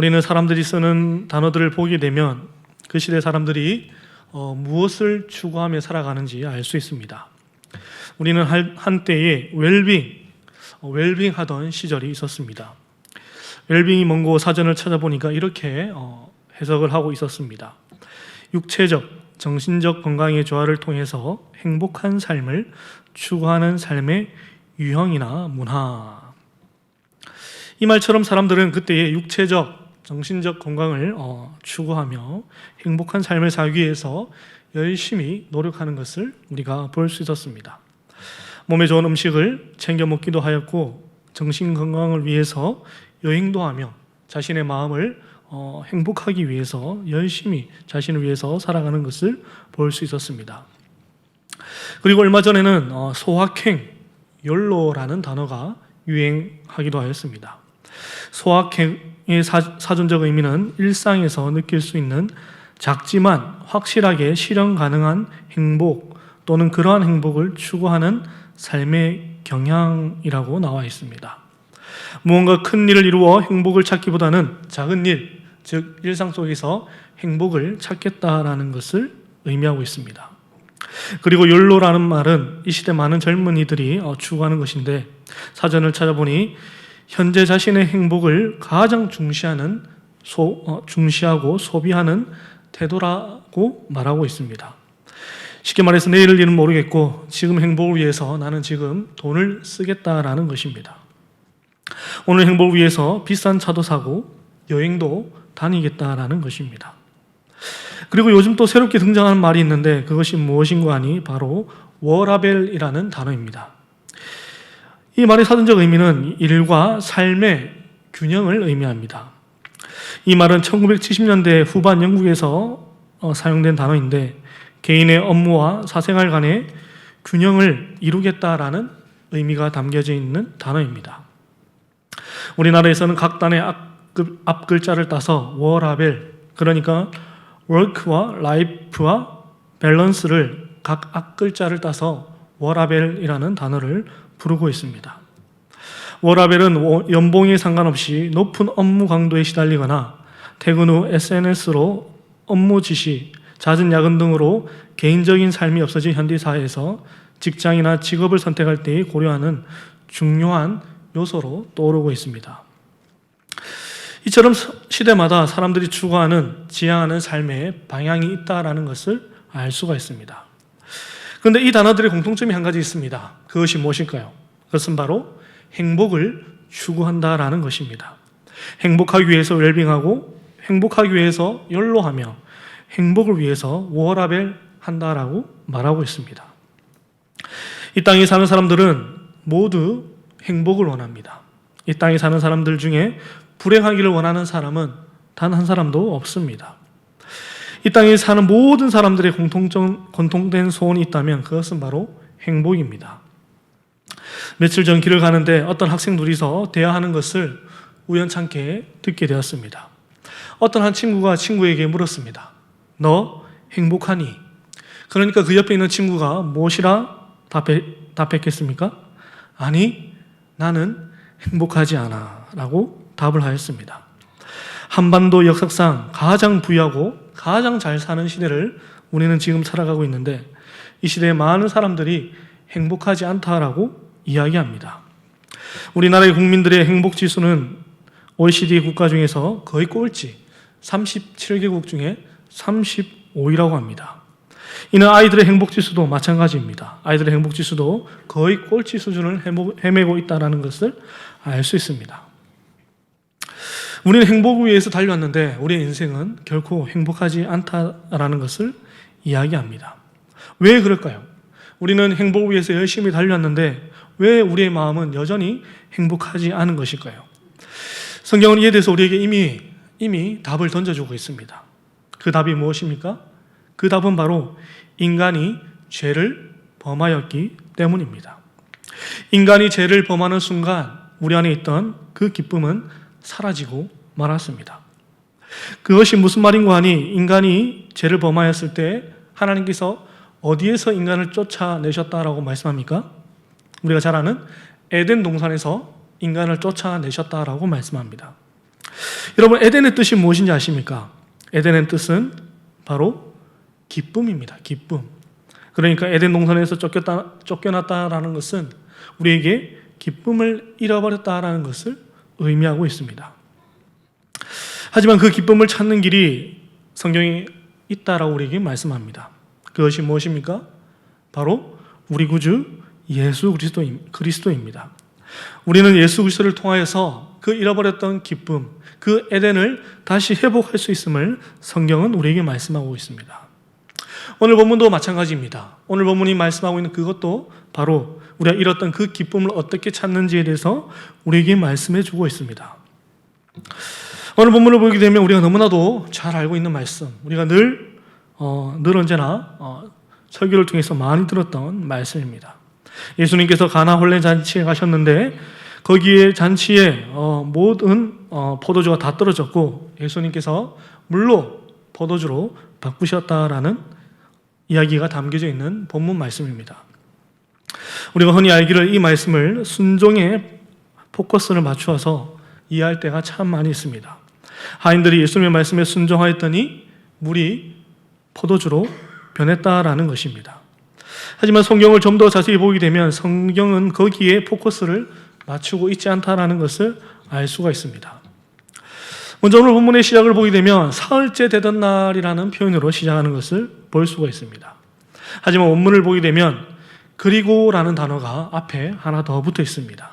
우리는 사람들이 쓰는 단어들을 보게 되면 그 시대 사람들이 어, 무엇을 추구하며 살아가는지 알 수 있습니다. 우리는 할- 한때에 웰빙, 어, 웰빙 하던 시절이 있었습니다. 웰빙이 뭔고 사전을 찾아보니까 이렇게 어, 해석을 하고 있었습니다. 육체적, 정신적 건강의 조화를 통해서 행복한 삶을 추구하는 삶의 유형이나 문화. 이 말처럼 사람들은 그때의 육체적, 정신적 건강을 어, 추구하며 행복한 삶을 살기 위해서 열심히 노력하는 것을 우리가 볼 수 있었습니다. 몸에 좋은 음식을 챙겨 먹기도 하였고 정신 건강을 위해서 여행도 하며 자신의 마음을 어, 행복하기 위해서 열심히 자신을 위해서 살아가는 것을 볼 수 있었습니다. 그리고 얼마 전에는 어, 소확행, 욜로라는 단어가 유행하기도 하였습니다. 소확행 의 사, 사전적 의미는 일상에서 느낄 수 있는 작지만 확실하게 실현 가능한 행복 또는 그러한 행복을 추구하는 삶의 경향이라고 나와 있습니다. 무언가 큰 일을 이루어 행복을 찾기보다는 작은 일, 즉 일상 속에서 행복을 찾겠다라는 것을 의미하고 있습니다. 그리고 욜로라는 말은 이 시대 많은 젊은이들이 어, 추구하는 것인데 사전을 찾아보니 현재 자신의 행복을 가장 중시하는 소, 어, 중시하고 소비하는 태도라고 말하고 있습니다. 쉽게 말해서 내일을 일은 모르겠고 지금 행복을 위해서 나는 지금 돈을 쓰겠다라는 것입니다. 오늘 행복을 위해서 비싼 차도 사고 여행도 다니겠다라는 것입니다. 그리고 요즘 또 새롭게 등장하는 말이 있는데 그것이 무엇인가 하니 바로 워라벨이라는 단어입니다. 이 말의 사전적 의미는 일과 삶의 균형을 의미합니다. 이 말은 1970년대 후반 영국에서 어, 사용된 단어인데 개인의 업무와 사생활 간의 균형을 이루겠다라는 의미가 담겨져 있는 단어입니다. 우리나라에서는 각 단의 앞글, 앞글자를 따서 워라벨 그러니까 work와 life와 밸런스를 각 앞 글자를 따서 워라벨이라는 단어를 부르고 있습니다. 워라벨은 워- 연봉에 상관없이 높은 업무 강도에 시달리거나 퇴근 후 SNS로 업무 지시, 잦은 야근 등으로 개인적인 삶이 없어진 현대 사회에서 직장이나 직업을 선택할 때 고려하는 중요한 요소로 떠오르고 있습니다. 이처럼 서- 시대마다 사람들이 추구하는 지향하는 삶의 방향이 있다라는 것을 알 수가 있습니다. 그런데 이 단어들의 공통점이 한 가지 있습니다. 그것이 무엇일까요? 그것은 바로 행복을 추구한다라는 것입니다. 행복하기 위해서 웰빙하고 행복하기 위해서 연로하며 행복을 위해서 워라벨 한다라고 말하고 있습니다. 이 땅에 사는 사람들은 모두 행복을 원합니다. 이 땅에 사는 사람들 중에 불행하기를 원하는 사람은 단 한 사람도 없습니다. 이 땅에 사는 모든 사람들의 공통점, 공통된 소원이 있다면 그것은 바로 행복입니다. 며칠 전 길을 가는데 어떤 학생 둘이서 대화하는 것을 우연찮게 듣게 되었습니다. 어떤 한 친구가 친구에게 물었습니다. 너 행복하니? 그러니까 그 옆에 있는 친구가 무엇이라 답해, 답했겠습니까? 아니, 나는 행복하지 않아. 라고 답을 하였습니다. 한반도 역사상 가장 부유하고 가장 잘 사는 시대를 우리는 지금 살아가고 있는데 이 시대에 많은 사람들이 행복하지 않다라고 이야기합니다. 우리나라의 국민들의 행복 지수는 OECD 국가 중에서 거의 꼴찌 37개국 중에 35위라고 합니다. 이는 아이들의 행복 지수도 마찬가지입니다. 아이들의 행복 지수도 거의 꼴찌 수준을 헤매고 있다는 것을 알 수 있습니다. 우리는 행복을 위해서 달려왔는데 우리의 인생은 결코 행복하지 않다라는 것을 이야기합니다. 왜 그럴까요? 우리는 행복을 위해서 열심히 달려왔는데 왜 우리의 마음은 여전히 행복하지 않은 것일까요? 성경은 이에 대해서 우리에게 이미 이미 답을 던져주고 있습니다. 그 답이 무엇입니까? 그 답은 바로 인간이 죄를 범하였기 때문입니다. 인간이 죄를 범하는 순간 우리 안에 있던 그 기쁨은 사라지고 말았습니다. 그것이 무슨 말인가 하니 인간이 죄를 범하였을 때 하나님께서 어디에서 인간을 쫓아내셨다라고 말씀합니까? 우리가 잘 아는 에덴 동산에서 인간을 쫓아내셨다라고 말씀합니다. 여러분 에덴의 뜻이 무엇인지 아십니까? 에덴의 뜻은 바로 기쁨입니다. 기쁨. 그러니까 에덴 동산에서 쫓겼다, 쫓겨났다라는 것은 우리에게 기쁨을 잃어버렸다라는 것을 의미하고 있습니다. 하지만 그 기쁨을 찾는 길이 성경에 있다라고 우리에게 말씀합니다. 그것이 무엇입니까? 바로 우리 구주 예수 그리스도임, 그리스도입니다. 우리는 예수 그리스도를 통하여서 그 잃어버렸던 기쁨, 그 에덴을 다시 회복할 수 있음을 성경은 우리에게 말씀하고 있습니다. 오늘 본문도 마찬가지입니다. 오늘 본문이 말씀하고 있는 그것도 바로 우리가 잃었던 그 기쁨을 어떻게 찾는지에 대해서 우리에게 말씀해 주고 있습니다. 오늘 본문을 보게 되면 우리가 너무나도 잘 알고 있는 말씀, 우리가 늘, 어, 늘 언제나 어, 설교를 통해서 많이 들었던 말씀입니다. 예수님께서 가나 홀레 잔치에 가셨는데 거기에 잔치에 어, 모든 어, 포도주가 다 떨어졌고 예수님께서 물로 포도주로 바꾸셨다라는 이야기가 담겨져 있는 본문 말씀입니다. 우리가 흔히 알기를 이 말씀을 순종에 포커스를 맞추어서 이해할 때가 참 많이 있습니다. 하인들이 예수님의 말씀에 순종하였더니 물이 포도주로 변했다라는 것입니다. 하지만 성경을 좀 더 자세히 보게 되면 성경은 거기에 포커스를 맞추고 있지 않다라는 것을 알 수가 있습니다. 먼저 오늘 본문의 시작을 보게 되면 사흘째 되던 날이라는 표현으로 시작하는 것을 볼 수가 있습니다. 하지만 원문을 보게 되면 그리고라는 단어가 앞에 하나 더 붙어 있습니다.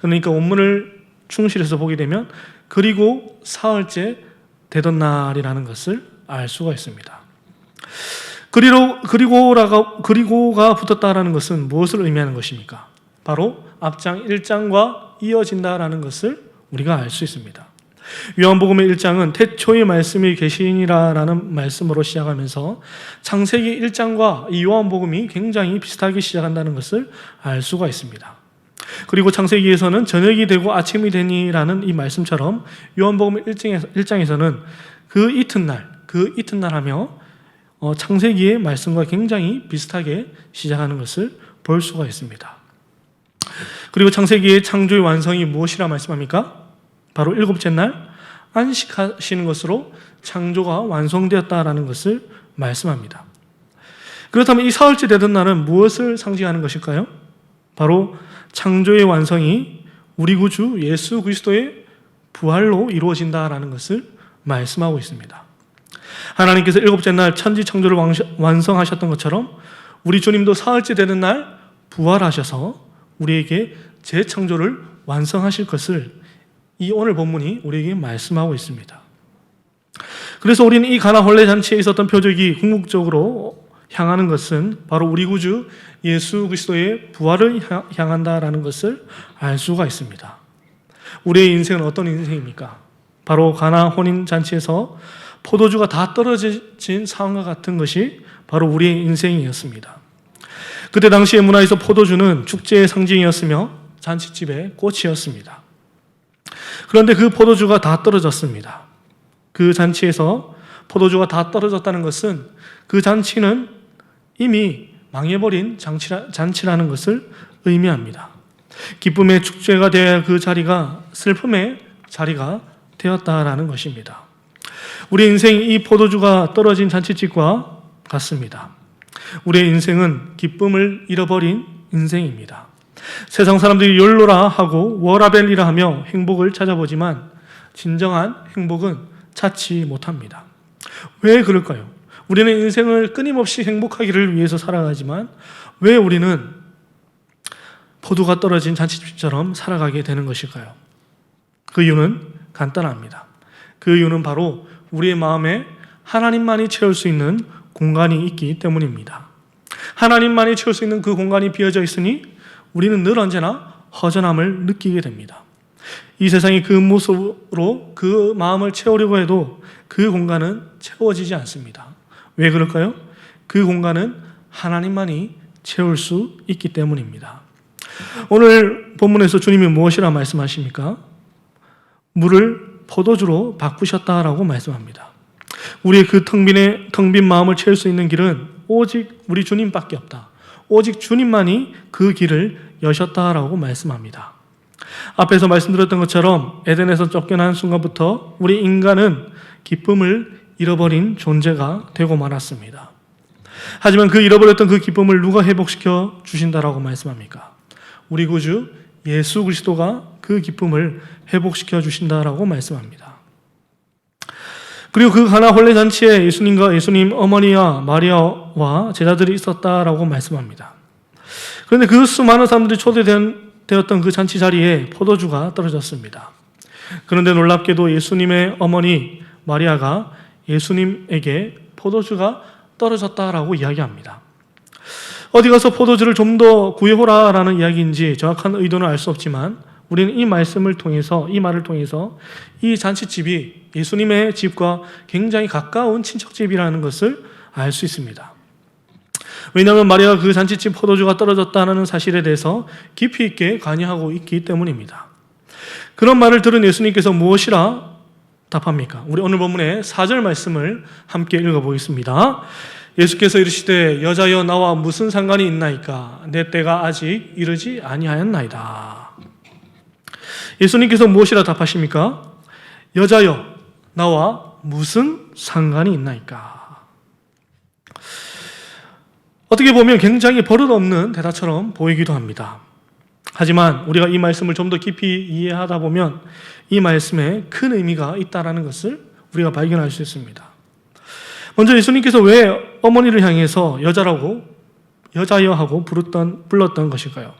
그러니까 원문을 충실해서 보게 되면 그리고 사흘째 되던 날이라는 것을 알 수가 있습니다. 그리고 그리고라가 그리고가 붙었다라는 것은 무엇을 의미하는 것입니까? 바로 앞장 1장과 이어진다라는 것을 우리가 알 수 있습니다. 요한복음의 1장은 태초의 말씀이 계시니라라는 말씀으로 시작하면서 창세기 1장과 이 요한복음이 굉장히 비슷하게 시작한다는 것을 알 수가 있습니다. 그리고 창세기에서는 저녁이 되고 아침이 되니라는 이 말씀처럼 요한복음 1장에서는 그 이튿날, 그 이튿날 하며 어, 창세기의 말씀과 굉장히 비슷하게 시작하는 것을 볼 수가 있습니다. 그리고 창세기의 창조의 완성이 무엇이라 말씀합니까? 바로 일곱째 날 안식하시는 것으로 창조가 완성되었다라는 것을 말씀합니다. 그렇다면 이 사흘째 되던 날은 무엇을 상징하는 것일까요? 바로 창조의 완성이 우리 구주 예수 그리스도의 부활로 이루어진다라는 것을 말씀하고 있습니다. 하나님께서 일곱째 날 천지 창조를 완성하셨던 것처럼 우리 주님도 사흘째 되는 날 부활하셔서 우리에게 재창조를 완성하실 것을 이 오늘 본문이 우리에게 말씀하고 있습니다. 그래서 우리는 이 가나 홀레 잔치에 있었던 표적이 궁극적으로 향하는 것은 바로 우리 구주 예수 그리스도의 부활을 향한다라는 것을 알 수가 있습니다. 우리의 인생은 어떤 인생입니까? 바로 가나 혼인 잔치에서 포도주가 다 떨어진 상황과 같은 것이 바로 우리의 인생이었습니다. 그때 당시의 문화에서 포도주는 축제의 상징이었으며 잔치집의 꽃이었습니다. 그런데 그 포도주가 다 떨어졌습니다. 그 잔치에서 포도주가 다 떨어졌다는 것은 그 잔치는 이미 망해버린 잔치라, 잔치라는 것을 의미합니다. 기쁨의 축제가 되어야 그 자리가 슬픔의 자리가 되었다라는 것입니다. 우리 인생 이 포도주가 떨어진 잔치집과 같습니다. 우리의 인생은 기쁨을 잃어버린 인생입니다. 세상 사람들이 욜로라 하고 워라벨리라 하며 행복을 찾아보지만 진정한 행복은 찾지 못합니다. 왜 그럴까요? 우리는 인생을 끊임없이 행복하기를 위해서 살아가지만 왜 우리는 포도가 떨어진 잔치집처럼 살아가게 되는 것일까요? 그 이유는 간단합니다. 그 이유는 바로 우리의 마음에 하나님만이 채울 수 있는 공간이 있기 때문입니다. 하나님만이 채울 수 있는 그 공간이 비어져 있으니 우리는 늘 언제나 허전함을 느끼게 됩니다. 이 세상이 그 모습으로 그 마음을 채우려고 해도 그 공간은 채워지지 않습니다. 왜 그럴까요? 그 공간은 하나님만이 채울 수 있기 때문입니다. 오늘 본문에서 주님이 무엇이라 말씀하십니까? 물을 포도주로 바꾸셨다라고 말씀합니다. 우리의 그 텅빈의 텅빈 마음을 채울 수 있는 길은 오직 우리 주님밖에 없다. 오직 주님만이 그 길을 여셨다라고 말씀합니다. 앞에서 말씀드렸던 것처럼 에덴에서 쫓겨난 순간부터 우리 인간은 기쁨을 잃어버린 존재가 되고 말았습니다. 하지만 그 잃어버렸던 그 기쁨을 누가 회복시켜 주신다라고 말씀합니까? 우리 구주 예수 그리스도가 그 기쁨을 회복시켜 주신다라고 말씀합니다. 그리고 그 가나 혼례 잔치에 예수님과 예수님 어머니와 마리아와 제자들이 있었다라고 말씀합니다. 그런데 그 수많은 사람들이 초대되었던 그 잔치 자리에 포도주가 떨어졌습니다. 그런데 놀랍게도 예수님의 어머니 마리아가 예수님에게 포도주가 떨어졌다라고 이야기합니다. 어디 가서 포도주를 좀 더 구해오라라는 이야기인지 정확한 의도는 알 수 없지만 우리는 이 말씀을 통해서 이 말을 통해서 이 잔치집이 예수님의 집과 굉장히 가까운 친척집이라는 것을 알 수 있습니다. 왜냐하면 마리아가 그 잔치집 포도주가 떨어졌다는 사실에 대해서 깊이 있게 관여하고 있기 때문입니다. 그런 말을 들은 예수님께서 무엇이라 답합니까? 우리 오늘 본문의 4절 말씀을 함께 읽어보겠습니다. 예수께서 이르시되 여자여 나와 무슨 상관이 있나이까 내 때가 아직 이르지 아니하였나이다. 예수님께서 무엇이라 답하십니까? 여자여 나와 무슨 상관이 있나이까? 어떻게 보면 굉장히 버릇없는 대답처럼 보이기도 합니다. 하지만 우리가 이 말씀을 좀 더 깊이 이해하다 보면 이 말씀에 큰 의미가 있다라는 것을 우리가 발견할 수 있습니다. 먼저 예수님께서 왜 어머니를 향해서 여자라고 여자여 하고 부르던 불렀던 것일까요?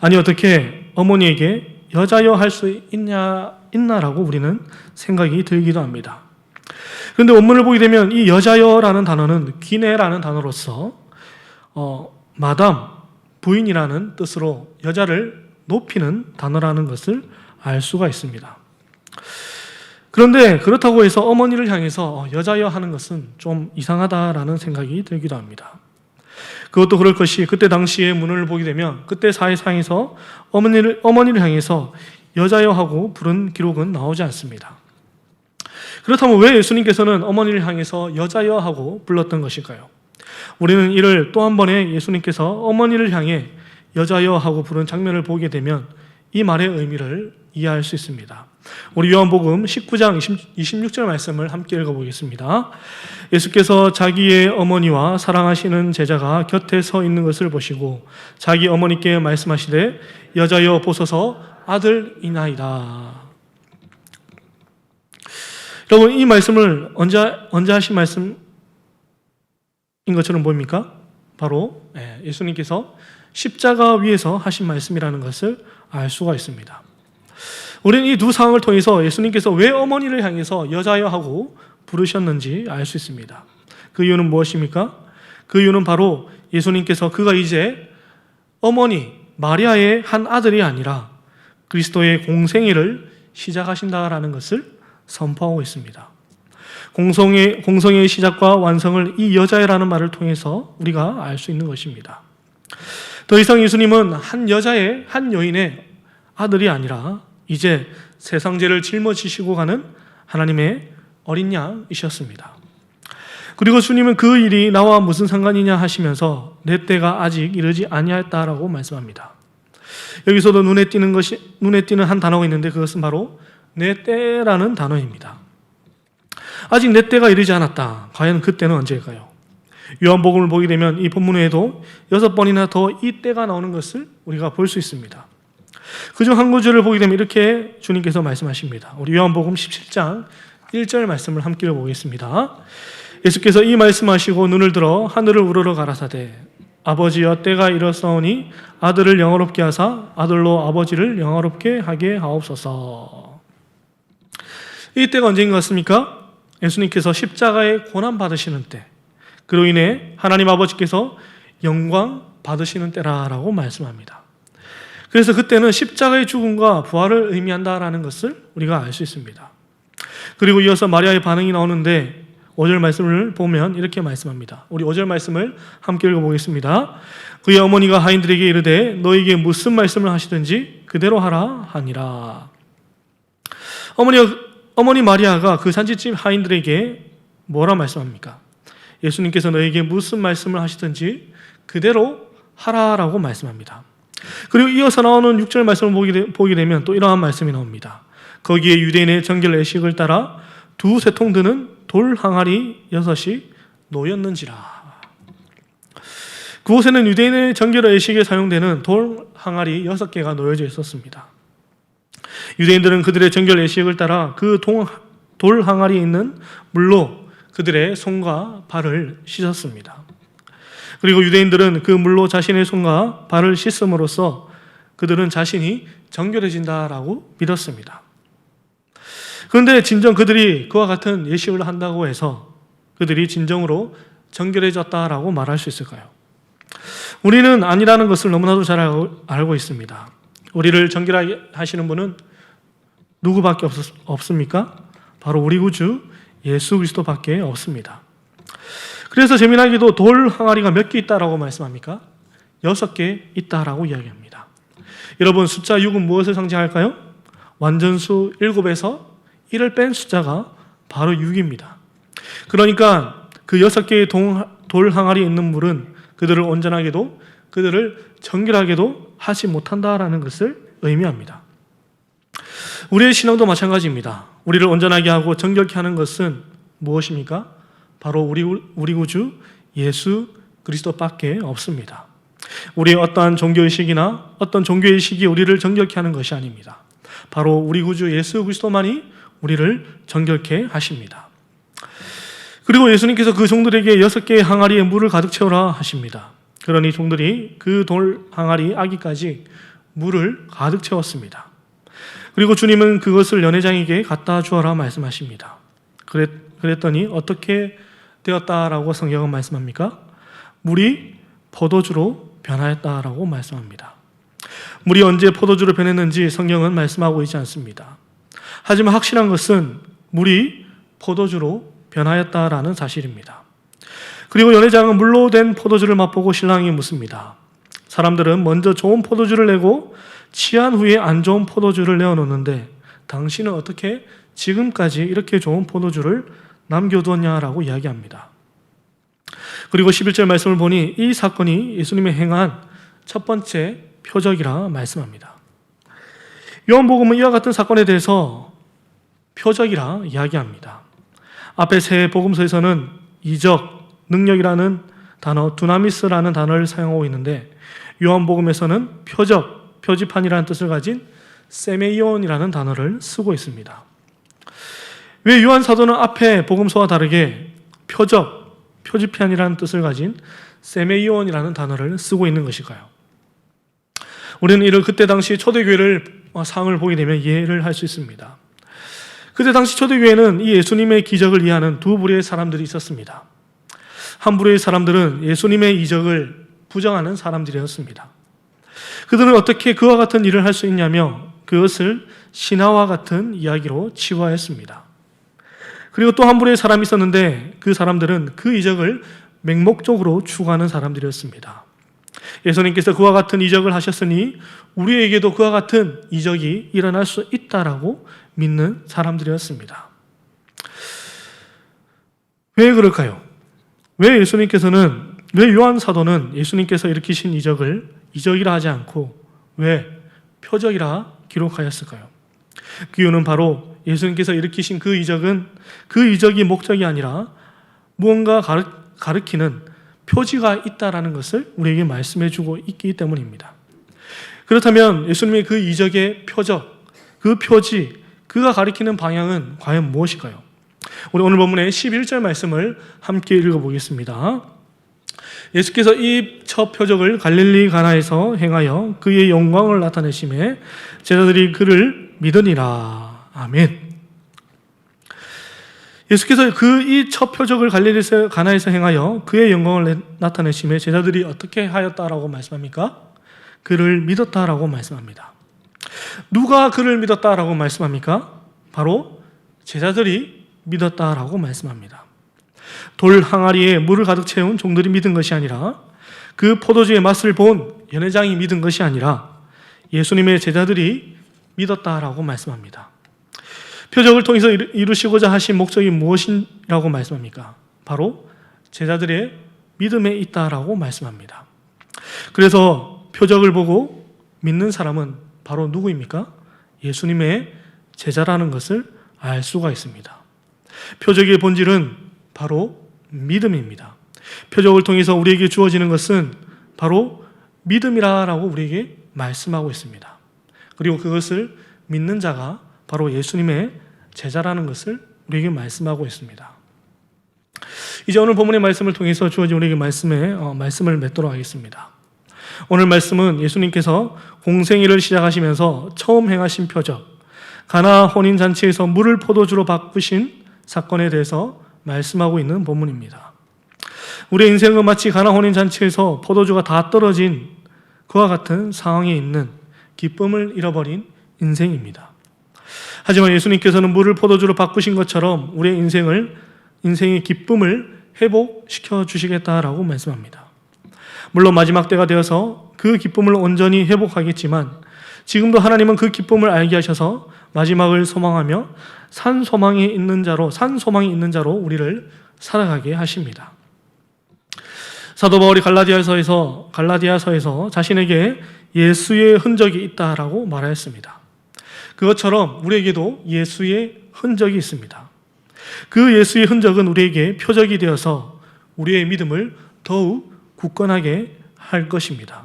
아니 어떻게 어머니에게 여자여 할 수 있냐 있나라고 우리는 생각이 들기도 합니다. 그런데 원문을 보게 되면 이 여자여라는 단어는 귀내라는 단어로서 어, 마담 부인이라는 뜻으로 여자를 높이는 단어라는 것을 알 수가 있습니다. 그런데 그렇다고 해서 어머니를 향해서 여자여 하는 것은 좀 이상하다라는 생각이 들기도 합니다. 그것도 그럴 것이 그때 당시의 문을 보게 되면 그때 사회상에서 어머니를 어머니를 향해서 여자여 하고 부른 기록은 나오지 않습니다. 그렇다면 왜 예수님께서는 어머니를 향해서 여자여 하고 불렀던 것일까요? 우리는 이를 또 한 번에 예수님께서 어머니를 향해 여자여 하고 부른 장면을 보게 되면 이 말의 의미를 이해할 수 있습니다. 우리 요한복음 19장 26절 말씀을 함께 읽어보겠습니다. 예수께서 자기의 어머니와 사랑하시는 제자가 곁에 서 있는 것을 보시고 자기 어머니께 말씀하시되 여자여 보소서 아들이나이다. 여러분 이 말씀을 언제 언제 하신 말씀인 것처럼 보입니까? 바로 예, 예수님께서 십자가 위에서 하신 말씀이라는 것을 알 수가 있습니다. 우리는 이 두 상황을 통해서 예수님께서 왜 어머니를 향해서 여자여 하고 부르셨는지 알 수 있습니다. 그 이유는 무엇입니까? 그 이유는 바로 예수님께서 그가 이제 어머니 마리아의 한 아들이 아니라 그리스도의 공생애를 시작하신다라는 것을 선포하고 있습니다. 공성의, 공성의 시작과 완성을 이 여자애라는 말을 통해서 우리가 알 수 있는 것입니다. 더 이상 예수님은 한 여자의, 한 여인의 아들이 아니라 이제 세상 죄를 짊어지시고 가는 하나님의 어린 양이셨습니다. 그리고 주님은 그 일이 나와 무슨 상관이냐 하시면서 내 때가 아직 이르지 아니하였다라고 말씀합니다. 여기서도 눈에 띄는 것이 눈에 띄는 한 단어가 있는데 그것은 바로 내 때라는 단어입니다. 아직 내 때가 이르지 않았다. 과연 그때는 언제일까요? 요한복음을 보게 되면 이 본문 외에도 여섯 번이나 더 이 때가 나오는 것을 우리가 볼 수 있습니다. 그중 한 구절을 보게 되면 이렇게 주님께서 말씀하십니다. 우리 요한복음 17장 1절 말씀을 함께 보겠습니다. 예수께서 이 말씀하시고 눈을 들어 하늘을 우러러 가라사대 아버지여 때가 이르사오니 아들을 영화롭게 하사 아들로 아버지를 영화롭게 하게 하옵소서. 이 때가 언제인 것 같습니까? 예수님께서 십자가에 고난 받으시는 때, 그로 인해 하나님 아버지께서 영광 받으시는 때라라고 말씀합니다. 그래서 그때는 십자가의 죽음과 부활을 의미한다라는 것을 우리가 알 수 있습니다. 그리고 이어서 마리아의 반응이 나오는데 5절 말씀을 보면 이렇게 말씀합니다. 우리 5절 말씀을 함께 읽어보겠습니다. 그의 어머니가 하인들에게 이르되 너에게 무슨 말씀을 하시든지 그대로 하라 하니라. 어머니 어머니 마리아가 그 잔치집 하인들에게 뭐라 말씀합니까? 예수님께서 너에게 무슨 말씀을 하시든지 그대로 하라라고 말씀합니다. 그리고 이어서 나오는 6절 말씀을 보게, 되, 보게 되면 또 이러한 말씀이 나옵니다. 거기에 유대인의 정결 의식을 따라 두 세통 드는 돌 항아리 여섯이 놓였는지라. 그곳에는 유대인의 정결 의식에 사용되는 돌 항아리 여섯 개가 놓여져 있었습니다. 유대인들은 그들의 정결 의식을 따라 그 돌 항아리에 있는 물로 그들의 손과 발을 씻었습니다. 그리고 유대인들은 그 물로 자신의 손과 발을 씻음으로써 그들은 자신이 정결해진다라고 믿었습니다. 그런데 진정 그들이 그와 같은 예식을 한다고 해서 그들이 진정으로 정결해졌다라고 말할 수 있을까요? 우리는 아니라는 것을 너무나도 잘 알고 있습니다. 우리를 정결하게 하시는 분은 누구밖에 없, 습니까 바로 우리 구주 예수 그리스도밖에 없습니다. 그래서 재미나게도 돌 항아리가 몇 개 있다라고 말씀합니까? 여섯 개 있다라고 이야기합니다. 여러분 숫자 6은 무엇을 상징할까요? 완전수 7에서 1을 뺀 숫자가 바로 6입니다. 그러니까 그 여섯 개의 돌 항아리에 있는 물은 그들을 온전하게도 그들을 정결하게도 하지 못한다라는 것을 의미합니다. 우리의 신앙도 마찬가지입니다. 우리를 온전하게 하고 정결케 하는 것은 무엇입니까? 바로 우리, 우리 구주 예수 그리스도밖에 없습니다. 우리의 어떠한 종교의식이나 어떤 종교의식이 우리를 정결케 하는 것이 아닙니다. 바로 우리 구주 예수 그리스도만이 우리를 정결케 하십니다. 그리고 예수님께서 그 종들에게 여섯 개의 항아리에 물을 가득 채우라 하십니다. 그러니 종들이 그 돌 항아리 아기까지 물을 가득 채웠습니다. 그리고 주님은 그것을 연회장에게 갖다 주어라 말씀하십니다. 그랬, 그랬더니 어떻게 되었다라고 성경은 말씀합니까? 물이 포도주로 변하였다라고 말씀합니다. 물이 언제 포도주로 변했는지 성경은 말씀하고 있지 않습니다. 하지만 확실한 것은 물이 포도주로 변하였다라는 사실입니다. 그리고 연회장은 물로 된 포도주를 맛보고 신랑이 묻습니다. 사람들은 먼저 좋은 포도주를 내고 취한 후에 안 좋은 포도주를 내어놓는데 당신은 어떻게 지금까지 이렇게 좋은 포도주를 남겨두었냐라고 이야기합니다. 그리고 11절 말씀을 보니 이 사건이 예수님의 행한 첫 번째 표적이라 말씀합니다. 요한복음은 이와 같은 사건에 대해서 표적이라 이야기합니다. 앞에 세 복음서에서는 이적, 능력이라는 단어, 두나미스라는 단어를 사용하고 있는데 요한복음에서는 표적, 표지판이라는 뜻을 가진 세메이온이라는 단어를 쓰고 있습니다. 왜 요한 사도는 앞에 복음서와 다르게 표적, 표지편이라는 뜻을 가진 세메이온이라는 단어를 쓰고 있는 것일까요? 우리는 이를 그때 당시 초대교회를 상을 보게 되면 이해를 할 수 있습니다. 그때 당시 초대교회는 이 예수님의 기적을 이해하는 두 부류의 사람들이 있었습니다. 한 부류의 사람들은 예수님의 이적을 부정하는 사람들이었습니다. 그들은 어떻게 그와 같은 일을 할 수 있냐며 그것을 신화와 같은 이야기로 치부하였습니다. 그리고 또한 부류의 사람이 있었는데 그 사람들은 그 이적을 맹목적으로 추구하는 사람들이었습니다. 예수님께서 그와 같은 이적을 하셨으니 우리에게도 그와 같은 이적이 일어날 수 있다라고 믿는 사람들이었습니다. 왜 그럴까요? 왜 예수님께서는 왜 요한 사도는 예수님께서 일으키신 이적을 이적이라 하지 않고 왜 표적이라 기록하였을까요? 그 이유는 바로 예수님께서 일으키신 그 이적은 그 이적이 목적이 아니라 무언가 가르, 가르키는 표지가 있다라는 것을 우리에게 말씀해 주고 있기 때문입니다. 그렇다면 예수님의 그 이적의 표적, 그 표지, 그가 가리키는 방향은 과연 무엇일까요? 우리 오늘 본문의 11절 말씀을 함께 읽어보겠습니다. 예수께서 이 첫 표적을 갈릴리 가나에서 행하여 그의 영광을 나타내심에 제자들이 그를 믿으니라. 아멘. 예수께서 그 이 첫 표적을 갈릴리에서 가나에서 행하여 그의 영광을 나타내심에 제자들이 어떻게 하였다라고 말씀합니까? 그를 믿었다라고 말씀합니다. 누가 그를 믿었다라고 말씀합니까? 바로 제자들이 믿었다라고 말씀합니다. 돌 항아리에 물을 가득 채운 종들이 믿은 것이 아니라 그 포도주의 맛을 본 연회장이 믿은 것이 아니라 예수님의 제자들이 믿었다라고 말씀합니다. 표적을 통해서 이루시고자 하신 목적이 무엇이라고 말씀합니까? 바로 제자들의 믿음에 있다라고 말씀합니다. 그래서 표적을 보고 믿는 사람은 바로 누구입니까? 예수님의 제자라는 것을 알 수가 있습니다. 표적의 본질은 바로 믿음입니다. 표적을 통해서 우리에게 주어지는 것은 바로 믿음이라고 우리에게 말씀하고 있습니다. 그리고 그것을 믿는 자가 바로 예수님의 제자라는 것을 우리에게 말씀하고 있습니다. 이제 오늘 본문의 말씀을 통해서 주어진 우리에게 말씀에 어, 말씀을 맺도록 하겠습니다. 오늘 말씀은 예수님께서 공생일을 시작하시면서 처음 행하신 표적, 가나 혼인 잔치에서 물을 포도주로 바꾸신 사건에 대해서 말씀하고 있는 본문입니다. 우리의 인생은 마치 가나 혼인 잔치에서 포도주가 다 떨어진 그와 같은 상황에 있는 기쁨을 잃어버린 인생입니다. 하지만 예수님께서는 물을 포도주로 바꾸신 것처럼 우리의 인생을 인생의 기쁨을 회복시켜 주시겠다라고 말씀합니다. 물론 마지막 때가 되어서 그 기쁨을 온전히 회복하겠지만 지금도 하나님은 그 기쁨을 알게 하셔서 마지막을 소망하며 산 소망이 있는 자로 산 소망이 있는 자로 우리를 살아가게 하십니다. 사도 바울이 갈라디아서에서 갈라디아서에서 자신에게 예수의 흔적이 있다라고 말하였습니다. 그것처럼 우리에게도 예수의 흔적이 있습니다. 그 예수의 흔적은 우리에게 표적이 되어서 우리의 믿음을 더욱 굳건하게 할 것입니다.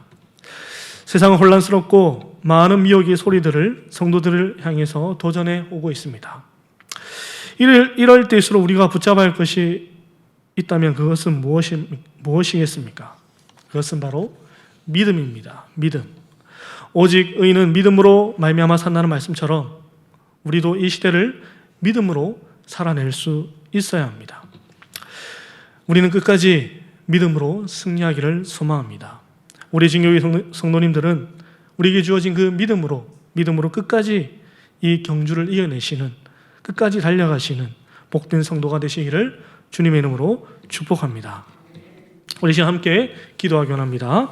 세상은 혼란스럽고 많은 미혹의 소리들을 성도들을 향해서 도전해 오고 있습니다. 이럴, 이럴 때일수록 우리가 붙잡아야 할 것이 있다면 그것은 무엇이, 무엇이겠습니까? 그것은 바로 믿음입니다. 믿음. 오직 의인은 믿음으로 말미암아 산다는 말씀처럼 우리도 이 시대를 믿음으로 살아낼 수 있어야 합니다. 우리는 끝까지 믿음으로 승리하기를 소망합니다. 우리 진교회 성도님들은 우리에게 주어진 그 믿음으로 믿음으로 끝까지 이 경주를 이겨내시는 끝까지 달려가시는 복된 성도가 되시기를 주님의 이름으로 축복합니다. 우리 시간 함께 기도하기 원합니다.